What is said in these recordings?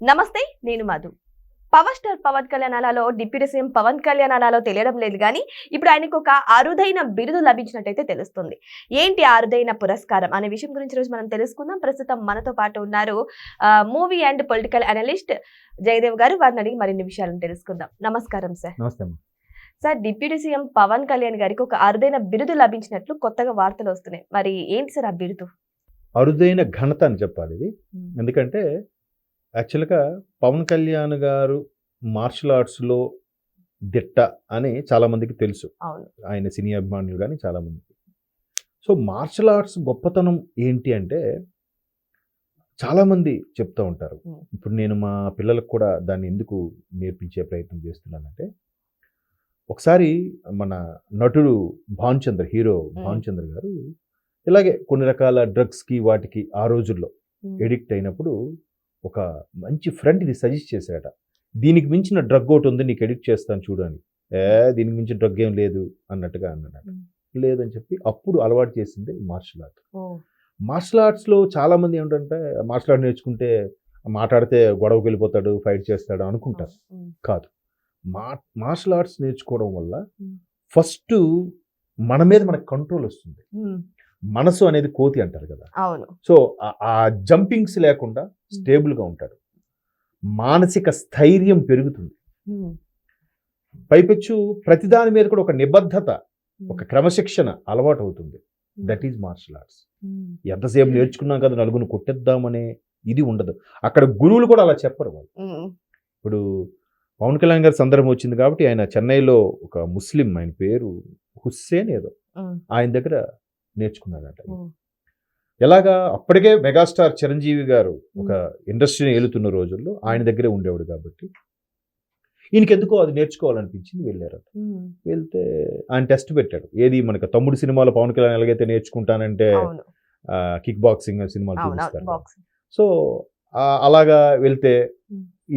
నమస్తే నేను Madhu. Power star Pawan Kalyan అలాలో డిప్యూటీ సీఎం పవన్ కళ్యాణ్ అలాలో తెలియడం లేదు కానీ ఇప్పుడు ఆయనకు ఒక అరుదైన బిరుదు లభించినట్టయితే తెలుస్తుంది. ఏంటి అరుదైన పురస్కారం అనే విషయం గురించి రోజు మనం తెలుసుకుందాం. ప్రస్తుతం మనతో పాటు ఉన్నారు movie and political analyst Jayadev garu. వారిని అడిగి మరిన్ని విషయాలను తెలుసుకుందాం. నమస్కారం సార్. నమస్తే sir deputy CM Pawan Kalyan గారికి ఒక అరుదైన బిరుదు లభించినట్లు కొత్తగా వార్తలు వస్తున్నాయి. మరి ఏంటి సార్ ఆ బిరుదు? అరుదైన ఘనత అని చెప్పాలి ఇది. ఎందుకంటే యాక్చువల్గా పవన్ కళ్యాణ్ గారు మార్షల్ ఆర్ట్స్లో దిట్ట అని చాలామందికి తెలుసు. ఆయన సినీ అభిమానులు కానీ చాలామందికి సో మార్షల్ ఆర్ట్స్ గొప్పతనం ఏంటి అంటే చాలామంది చెప్తూ ఉంటారు. ఇప్పుడు నేను మా పిల్లలకు కూడా దాన్ని ఎందుకు నేర్పించే ప్రయత్నం చేస్తున్నానంటే ఒకసారి మన నటుడు భానుచంద్ర హీరో భానుచంద్ర గారు ఇలాగే కొన్ని రకాల డ్రగ్స్కి వాటికి ఆ రోజుల్లో ఎడిక్ట్ అయినప్పుడు ఒక మంచి ఫ్రెండ్ ఇది సజెస్ట్ చేశాడట. దీనికి మించిన డ్రగ్ ఒకటి ఉంది నీకు ఎడిక్ట్ చేస్తాను చూడు అని. ఏ దీనికి మించిన డ్రగ్ ఏం లేదు అన్నట్టుగా అన్నాడట. Hmm. లేదని చెప్పి అప్పుడు అలవాటు చేసింది మార్షల్ ఆర్ట్. మార్షల్ ఆర్ట్స్లో చాలామంది ఏమిటంటే మార్షల్ ఆర్ట్ నేర్చుకుంటే మాట్లాడితే గొడవకి వెళ్ళిపోతాడు ఫైట్ చేస్తాడు అనుకుంటారు. కాదు. మా మార్షల్ ఆర్ట్స్ నేర్చుకోవడం వల్ల. ఫస్ట్ మన మీద మనకు కంట్రోల్ వస్తుంది. మనసు అనేది కోతి అంటారు కదా. సో ఆ జంపింగ్స్ లేకుండా స్టేబుల్గా ఉంటాడు మానసిక స్థైర్యం పెరుగుతుంది. పైపెచ్చు ప్రతిదాని మీద కూడా ఒక నిబద్ధత. ఒక క్రమశిక్షణ అలవాటు అవుతుంది. That is martial arts. ఎంతసేపు నేర్చుకున్నాం కదా నలుగురిని కొట్టేద్దామనే ఇది ఉండదు అక్కడ గురువులు కూడా అలా చెప్పరు వాళ్ళు. ఇప్పుడు పవన్ కళ్యాణ్ గారి సందర్భం వచ్చింది కాబట్టి ఆయన చెన్నైలో ఒక ముస్లిం ఆయన పేరు హుస్సేన్ ఏదో. ఆయన దగ్గర నేర్చుకున్నాడట. ఎలాగా? అప్పటికే మెగాస్టార్ చిరంజీవి గారు ఒక ఇండస్ట్రీని ఏలుతున్న రోజుల్లో ఆయన దగ్గరే ఉండేవాడు కాబట్టి ఈయనకి ఎందుకో అది నేర్చుకోవాలనిపించింది వెళ్ళారు. వెళ్తే ఆయన టెస్ట్ పెట్టాడు. ఏది మనకి తమ్ముడు సినిమాలో పవన్ కళ్యాణ్ ఎలాగైతే నేర్చుకుంటానంటే కిక్ బాక్సింగ్ సినిమాలు చూపిస్తారు సో అలాగా వెళ్తే.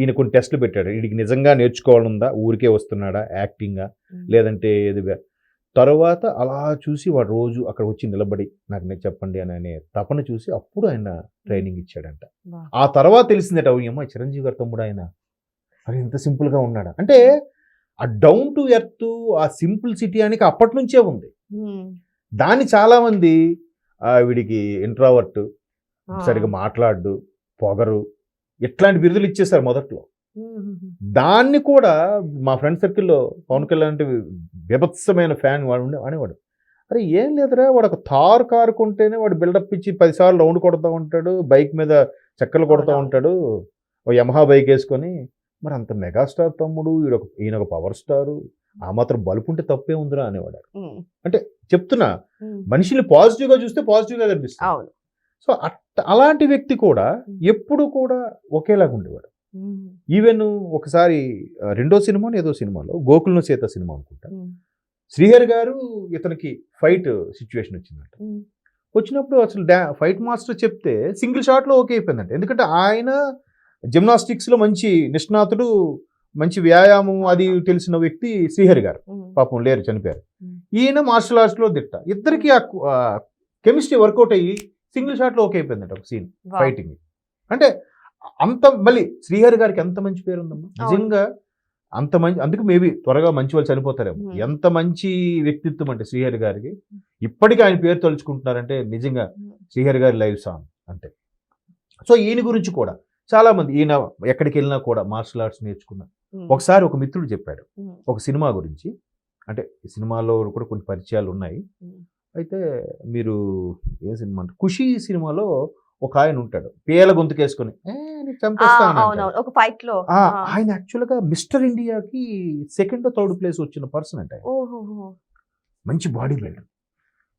ఈయన కొన్ని టెస్టులు పెట్టాడు. వీడికి నిజంగా నేర్చుకోవాలనుందా? ఊరికే వస్తున్నాడా? యాక్టింగా? లేదంటే ఏది తర్వాత అలా చూసి వాడు రోజు అక్కడ వచ్చి నిలబడి నాకు నేను చెప్పండి అని అనే తపన చూసి అప్పుడు ఆయన ట్రైనింగ్ ఇచ్చాడంట. ఆ తర్వాత తెలిసిందట అమ్మ చిరంజీవి గారు తమ్ముడు ఆయన అది ఇంత సింపుల్గా ఉన్నాడా అంటే ఆ డౌన్ టు ఎర్త్ ఆ సింపుల్ సిటీ అనేది అప్పటి నుంచే ఉంది. దాన్ని చాలామంది ఆ, వీడికి ఇంట్రావర్ట్. సరిగా మాట్లాడు పొగరు ఇట్లాంటి బిరుదులు ఇచ్చేసారు మొదట్లో. దాన్ని కూడా మా ఫ్రెండ్ సర్కిల్లో పవన్ కళ్యాణ్ అంటే విభత్సమైన ఫ్యాన్ వాడు ఉండే అనేవాడు అరే ఏం లేదురా వాడు ఒక తారు కారు కొంటేనే వాడు బిల్డప్ ఇచ్చి పదిసార్లు రౌండ్ కొడతా ఉంటాడు బైక్ మీద చెక్కలు కొడతా. ఉంటాడు ఓ యమహా బైక్ వేసుకొని మరి అంత మెగాస్టార్ తమ్ముడు ఈయన ఒక ఈయన ఒక పవర్ స్టారు ఆ మాత్రం బలుపు ఉంటే తప్పే ఉందిరా అనేవాడు ఉమ్. చెప్తున్నా. మనిషిని పాజిటివ్గా చూస్తే పాజిటివ్గా కనిపిస్తుంది సో అట్ అలాంటి వ్యక్తి కూడా ఎప్పుడు కూడా ఒకేలాగా ఉండేవాడు. ఈవెన్ ఒకసారి రెండో సినిమా ఏదో సినిమాలో గోకులను సీత సినిమా అనుకుంటా. శ్రీహరి గారు ఇతనికి ఫైట్ సిచ్యువేషన్ వచ్చిందంట. వచ్చినప్పుడు అసలు డా ఫైట్ మాస్టర్ చెప్తే సింగిల్ షాట్లో ఓకే అయిపోయిందంట ఎందుకంటే ఆయన జిమ్నాస్టిక్స్లో మంచి నిష్ణాతుడు మంచి వ్యాయామం అది తెలిసిన వ్యక్తి శ్రీహరి గారు. పాపం లేరు చనిపోయారు. ఈయన మార్షల్ ఆర్ట్స్లో దిట్ట ఇద్దరికి ఆ కెమిస్ట్రీ వర్కౌట్ అయ్యి సింగిల్ షాట్లో ఓకే అయిపోయిందంట ఒక సీన్. ఫైటింగ్ అంటే అంత మళ్ళీ శ్రీహరి గారికి ఎంత మంచి పేరు ఉందమ్మా. నిజంగా అంత మంచి అందుకు మేబీ త్వరగా మంచి వాళ్ళు చనిపోతారేమో. ఎంత మంచి వ్యక్తిత్వం అంటే శ్రీహరి గారికి ఇప్పటికీ ఆయన పేరు తలుచుకుంటున్నారంటే నిజంగా శ్రీహరి గారి లైవ్ సాంగ్ అంతే సో ఈయన గురించి కూడా చాలా మంది ఈయన ఎక్కడికి వెళ్ళినా కూడా మార్షల్ ఆర్ట్స్ నేర్చుకున్న. ఒకసారి ఒక మిత్రుడు చెప్పాడు. ఒక సినిమా గురించి అంటే ఈ సినిమాలో కూడా కొన్ని పరిచయాలు ఉన్నాయి. అయితే మీరు ఏ సినిమా అంటే ఖుషి సినిమాలో ఒక ఆయన ఉంటాడు పేల గొంతుకేసుకొని "ఏ, నీకు ఆ, చంపేస్తా" అని అంటాడు. అవునవును ఒక ఫైట్లో. ఆయన యాక్చువల్గా మిస్టర్ ఇండియాకి సెకండ్ థర్డ్ ప్లేస్ వచ్చిన పర్సన్ అంటే. మంచి బాడీ బిల్డర్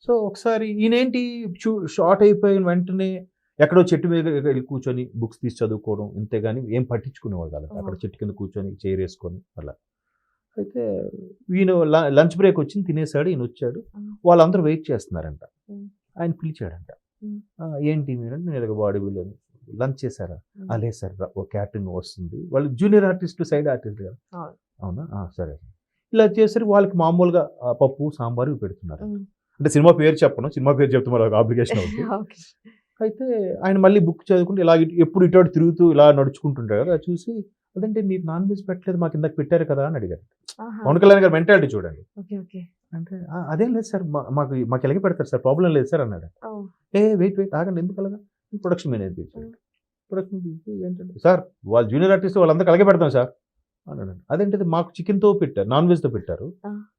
సో ఒకసారి ఈయనేంటి షార్ట్ అయిపోయిన వెంటనే ఎక్కడో చెట్టు మీద వెళ్ళి కూర్చొని బుక్స్ తీసి చదువుకోవడం ఇంతేగాని ఏం పట్టించుకునేవాడు కాదు అక్కడ చెట్టు కింద కూర్చొని చైర్ వేసుకొని అలా అయితే ఈయన లంచ్ బ్రేక్ వచ్చింది తినేసాడు ఈయన వచ్చాడు. వాళ్ళందరూ వెయిట్ చేస్తున్నారంట. ఆయన పిలిచాడంట Mm. "ఆ, ఏంటి మీరు నేను బాడీ బిల్డర్ లంచ్ చేశారా ఉమ్. "ఆ, లేదు సార్ ఓ క్యాటరింగ్ వస్తుంది వాళ్ళు జూనియర్ ఆర్టిస్ట్ సైడ్ ఆర్టిస్ట్ కదా అవును. అవునా "ఆ, సరే ఇలా చేసరికి వాళ్ళకి మామూలుగా పప్పు సాంబారు పెడుతున్నారు. అంటే సినిమా పేరు చెప్పను సినిమా పేరు చెప్తే మరి అప్లికేషన్ అవుతుంది. అయితే ఆయన మళ్ళీ బుక్ చదువుకుంటూ ఇలా ఎప్పుడు ఇటు తిరుగుతూ ఇలా నడుచుకుంటుంటారు కదా చూసి అదంటే మీరు నాన్ వెజ్ పెట్టలేదు మాకు ఇందాక పెట్టారు కదా అని అడిగారు. పవన్ కళ్యాణ్ గారు మెంటాలిటీ చూడండి అంటే "ఆ, అదేం లేదు సార్ మాకు మాకు ఎలాగే పెడతారు సార్ ప్రాబ్లం లేదు సార్ అన్నాడు. ఏ వెయిట్ వెయిట్ ఆగండి ఎందుకు అలాగా ప్రొడక్షన్ మేనేజ్ పిలిచాడు ప్రొడక్షన్ పిలిచి ఏంటంటే సార్ వాళ్ళు జూనియర్ ఆర్టిస్ట్ వాళ్ళందరికీ అలాగే పెడతాం సార్ అన్నాడు అదేంటిది మాకు చికెన్తో పెట్టారు నాన్ వెజ్తో పెట్టారు.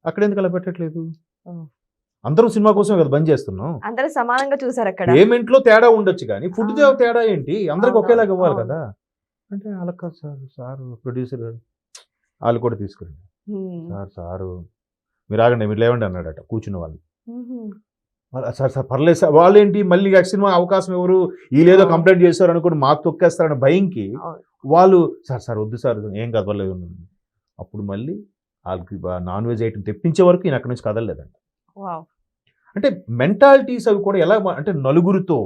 అక్కడ ఎందుకు అలా పెట్టట్లేదు. అందరం సినిమా కోసం కదా బంద్ చేస్తున్నాం అందరూ సమానంగా చూసారు అక్కడ పేమెంట్లో తేడా ఉండొచ్చు కానీ ఫుడ్. తేడా ఏంటి అందరికి ఒకేలాగా ఇవ్వాలి. కదా అంటే అలా కాదు సార్ సార్ ప్రొడ్యూసర్ వాళ్ళు కూడా తీసుకురండి. సార్ సారు మీరు ఆగండి మీరు లేవండి అన్నాడట కూర్చున్న. వాళ్ళ, సార్ సార్ పర్లేదు సార్ వాళ్ళేంటి మళ్ళీ సినిమా అవకాశం ఎవరు వీళ్ళేదో అవును. కంప్లైంట్ చేస్తారు అనుకుని మాకు తొక్కేస్తారన్న భయంకి. వాళ్ళు సార్ సార్ వద్దు సార్ ఏం కదలేదు అప్పుడు మళ్ళీ వాళ్ళకి నాన్ వెజ్ ఐటమ్ తెప్పించే వరకు ఈయన అక్కడి నుంచి కదలలేదండి. అంటే మెంటాలిటీస్ అవి కూడా ఎలా అంటే నలుగురితో.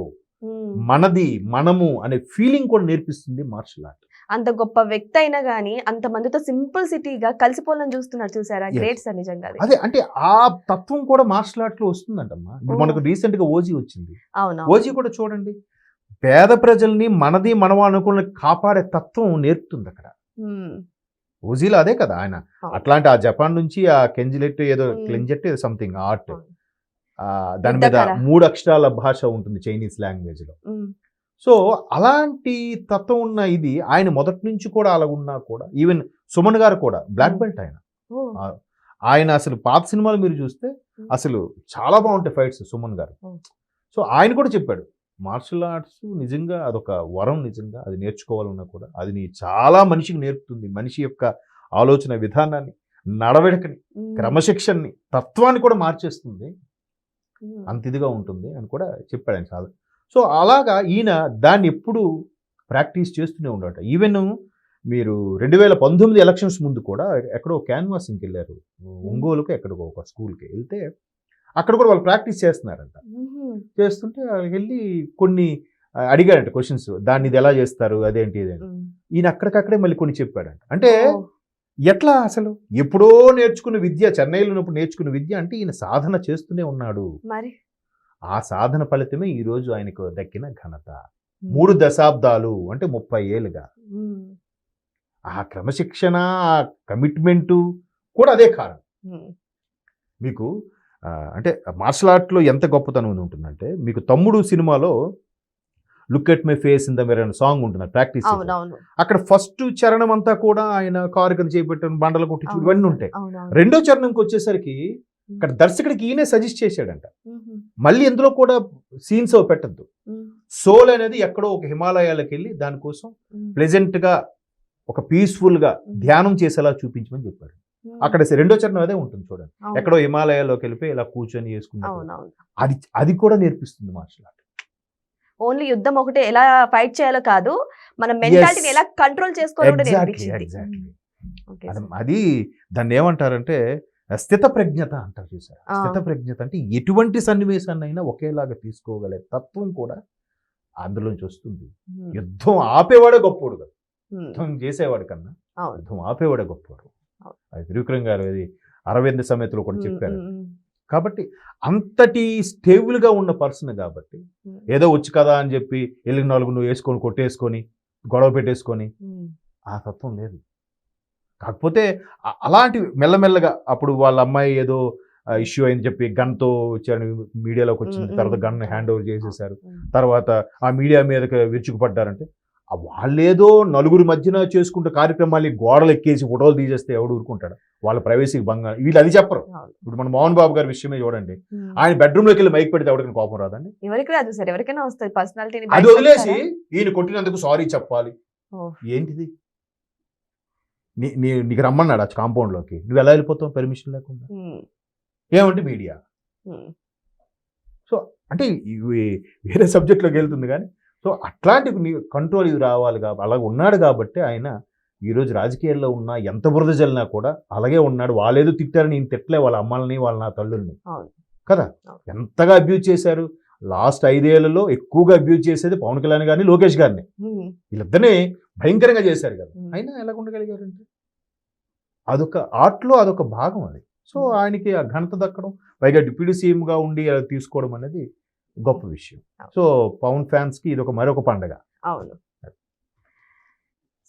మనది మనము అనే ఫీలింగ్ కూడా నేర్పిస్తుంది మార్షల్ ఆర్ట్ అంత గొప్ప వ్యక్తి అయినా గానీ అంత మందితో సింపుల్ సిటీగా కలిసిపోవాలని చూస్తున్నారు చూసారా. గ్రేట్ సార్ నిజంగా అది. అంటే ఆ తత్వం కూడా మార్షల్ ఆర్ట్లో వస్తుందంటమ్మా. మనకు రీసెంట్గా ఓజీ వచ్చింది అవును ఓజీ కూడా చూడండి పేద ప్రజల్ని మనది మనము అనుకున్న కాపాడే తత్వం నేర్పుతుంది అక్కడ. ఓజీలో అదే కదా ఆయన. అట్లాంటి ఆ జపాన్ నుంచి ఆ కెంజిలెట్ ఏదో. క్లెంజెట్ సంథింగ్ ఆర్ట్. దాని మీద. మూడు అక్షరాల భాష ఉంటుంది చైనీస్ లాంగ్వేజ్లో. సో అలాంటి తత్వం ఉన్న ఇది ఆయన మొదటి నుంచి కూడా అలా ఉన్నా కూడా ఈవెన్ సుమన్ గారు కూడా బ్లాక్. బెల్ట్ ఆయన ఆయన అసలు పాత సినిమాలు మీరు చూస్తే. అసలు చాలా బాగుంటాయి ఫైట్స్ సుమన్ గారు. సో ఆయన కూడా చెప్పాడు మార్షల్ ఆర్ట్స్ నిజంగా అదొక వరం నిజంగా అది నేర్చుకోవాలన్నా కూడా అది నీ చాలా మనిషికి నేర్పుతుంది మనిషి యొక్క ఆలోచన విధానాన్ని నడవడికని. క్రమశిక్షణని తత్వాన్ని కూడా మార్చేస్తుంది. అంత ఇదిగా ఉంటుంది అని కూడా చెప్పాడు ఆయన చాలా సో అలాగా ఈయన దాన్ని ఎప్పుడు ప్రాక్టీస్ చేస్తూనే ఉండట ఈవెన్ మీరు రెండు వేల పంతొమ్మిది ఎలక్షన్స్ ముందు కూడా ఎక్కడో క్యాన్వాసింగ్కి వెళ్ళారు ఒంగోలుకు ఎక్కడికో ఒక స్కూల్కి వెళ్తే అక్కడ కూడా వాళ్ళు ప్రాక్టీస్ చేస్తున్నారంట. చేస్తుంటే వాళ్ళకి వెళ్ళి కొన్ని ఆ, అడిగాడంట క్వశ్చన్స్. దాన్ని ఇది ఎలా చేస్తారు? అదేంటి ఇదేంటి. ఈయన అక్కడికక్కడే మళ్ళీ కొన్ని చెప్పాడంట. అంటే. ఎట్లా అసలు? ఎప్పుడో నేర్చుకున్న విద్య చెన్నైలో ఉన్నప్పుడు నేర్చుకున్న విద్య అంటే ఈయన సాధన చేస్తూనే ఉన్నాడు. మరి? ఆ సాధన ఫలితమే ఈ రోజు ఆయనకు దక్కిన ఘనత. మూడు దశాబ్దాలు అంటే ముప్పై ఏళ్ళుగా. ఆ క్రమశిక్షణ ఆ కమిట్మెంటు కూడా అదే కారణం. మీకు అంటే మార్షల్ ఆర్ట్లో ఎంత గొప్పతనం ఉంటుందంటే మీకు తమ్ముడు సినిమాలో look at my face in the mirror అనే సాంగ్ ఉంటుంది ప్రాక్టీస్ అక్కడ ఫస్ట్ చరణం అంతా కూడా ఆయన కారు కింద చేపెట్టాను బండలు కొట్టి. ఇవన్నీ ఉంటాయి. రెండో చరణంకి వచ్చేసరికి ఇక్కడ దర్శకుడికి ఈయనే సజెస్ట్ చేశాడంట. మళ్ళీ ఇందులో కూడా సీన్స్ అవి పెట్టద్దు. సోల్ అనేది ఎక్కడో ఒక హిమాలయాలకు వెళ్ళి దానికోసం. ప్లెజెంట్గా ఒక పీస్ఫుల్గా. ధ్యానం చేసేలా చూపించమని చెప్పాడు. అక్కడ రెండో చరణం అదే ఉంటుంది చూడండి. ఎక్కడో హిమాలయాల్లోకి వెళ్ళిపోయి ఇలా కూర్చొని అవునవును అది అది కూడా నేర్పిస్తుంది మార్షల్ ఆర్ట్ ఓన్లీ యుద్ధం ఒకటే ఎలా ఫైట్ చేయాలో కాదు మన మెంటాలిటీని. ఎలా కంట్రోల్ చేసుకోవాలో. అది దాన్ని ఏమంటారంటే స్థిత ప్రజ్ఞత అంటారు చూసారు ఆ. స్థిత ప్రజ్ఞత అంటే ఎటువంటి సన్నివేశాన్నైనా ఒకేలాగా తీసుకోగలే తత్వం కూడా అందులోంచి వస్తుంది. యుద్ధం ఆపేవాడే గొప్పోడు కదా. యుద్ధం చేసేవాడు కన్నా యుద్ధం ఆపేవాడే గొప్పవాడు అవును. అది త్రివిక్రమ్ గారు అది అరవింద సమేతలో కూడా చెప్పారు. కాబట్టి అంతటి స్టేబుల్గా ఉన్న పర్సన్ కాబట్టి. ఏదో వచ్చు కదా అని చెప్పి ఎల్లి నాలుగు నువ్వు వేసుకొని కొట్టేసుకొని గొడవ పెట్టేసుకొని. ఆ తత్వం లేదు కాకపోతే అలాంటి మెల్లమెల్లగా అప్పుడు వాళ్ళ అమ్మాయి ఏదో ఇష్యూ అయింది చెప్పి గన్తో వచ్చారని మీడియాలోకి వచ్చింది తర్వాత. గన్ హ్యాండ్ ఓవర్ చేసేసారు. తర్వాత ఆ మీడియా మీదకి విరుచుకుపడ్డారంటే వాళ్ళేదో నలుగురి మధ్యన చేసుకుంటే కార్యక్రమాలు గోడలు ఎక్కేసి ఫోటోలు తీసేస్తే ఎవడు ఊరుకుంటాడు? వాళ్ళ ప్రైవసీకి భంగం. వీళ్ళు అది చెప్పరు. ఇప్పుడు మన మోహన్ బాబు గారి విషయమే చూడండి. ఆయన బెడ్రూమ్లోకి వెళ్ళి మైక్ పెడితే ఎవరికైనా కోపం రాదండి ఎవరికి రాదు సార్. ఎవరికైనా వస్తుంది. పర్సనాలిటీని అది వదిలేసి ఈయన కొట్టినందుకు సారీ చెప్పాలి. ఏంటిది? నీ నీ నీకు రమ్మన్నాడు ఆ కాంపౌండ్లోకి. నువ్వు ఎలా వెళ్ళిపోతావు? పర్మిషన్ లేకుండా. ఏమంటే మీడియా. సో అంటే ఇవి వేరే సబ్జెక్ట్లోకి వెళ్తుంది కానీ సో అట్లాంటి కంట్రోల్ ఇది రావాలి కాబట్టి అలాగ ఉన్నాడు కాబట్టి ఆయన ఈరోజు రాజకీయాల్లో ఉన్నా ఎంత బురద జల్లినా కూడా అలాగే ఉన్నాడు. వాళ్ళేదో తిట్టారని నేను తిట్టలే వాళ్ళ అమ్మల్ని వాళ్ళ నా తల్లుల్ని. కదా. ఎంతగా అబ్యూజ్ చేశారు? లాస్ట్ ఐదేళ్ళలో ఎక్కువగా అబ్యూజ్ చేసేది పవన్ కళ్యాణ్ గారిని లోకేష్ గారిని. వీళ్ళిద్దరిని భయంకరంగా చేశారు కదా. అయినా ఎలా ఉండగలిగారంటే? అదొక ఆర్ట్లో అదొక భాగం అది. సో. ఆయనకి ఆ ఘనత దక్కడం పైగా డిప్యూటీ సీఎంగా ఉండి అలా తీసుకోవడం అనేది గొప్ప విషయం. సో పవన్ ఫ్యాన్స్కి ఇది ఒక మరొక పండగ. అవును.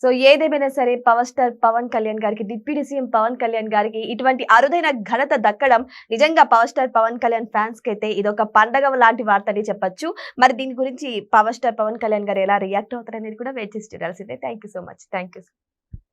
సో ఏదేమైనా సరే పవర్ స్టార్ పవన్ కళ్యాణ్ గారికి డిప్యూటీ సీఎం పవన్ కళ్యాణ్ గారికి ఇటువంటి అరుదైన ఘనత దక్కడం నిజంగా పవర్ స్టార్ పవన్ కళ్యాణ్ ఫ్యాన్స్కి అయితే ఇది ఒక పండగ లాంటి వార్త అని చెప్పొచ్చు. మరి దీని గురించి పవర్ స్టార్ పవన్ కళ్యాణ్ గారు ఎలా రియాక్ట్ అవుతారనేది కూడా వేచి చూడాల్సిందే. Thank you so much thank you